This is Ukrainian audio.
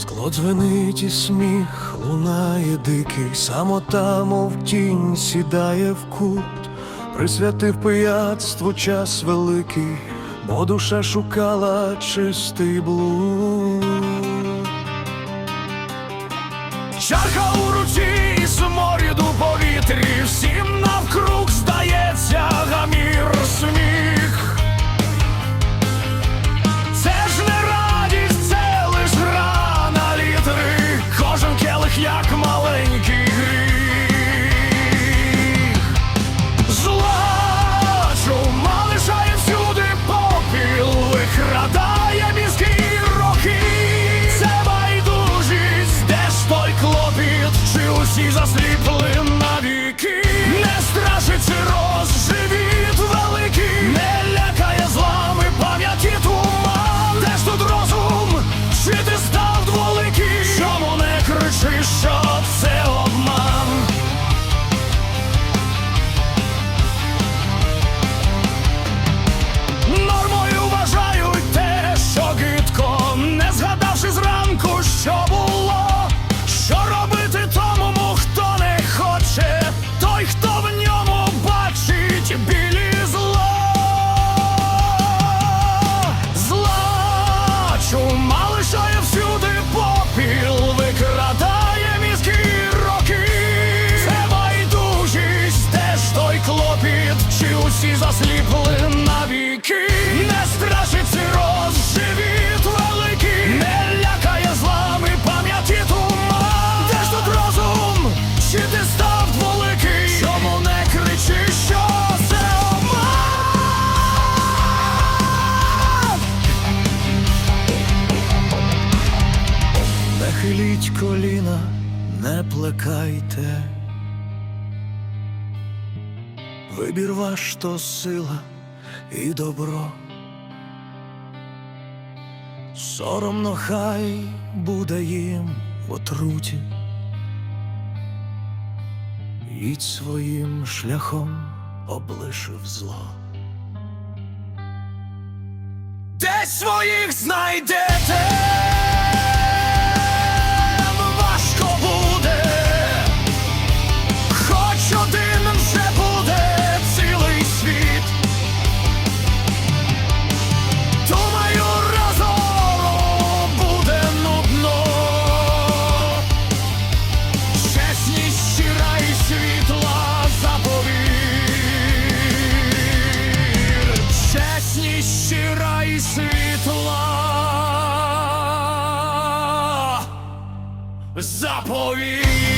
Скло дзвенить і сміх лунає дикий, самота, мов тінь сідає в кут, присвятив пияцтву час великий, бо душа шукала чистий блуд. Чарка всі засліпли. схиліть коліна, не плекайте, вибір ваш то сила і добро. Соромно хай буде їм в отруті, Їдь своїм шляхом облишив зло. Де своїх знайде? заповідь.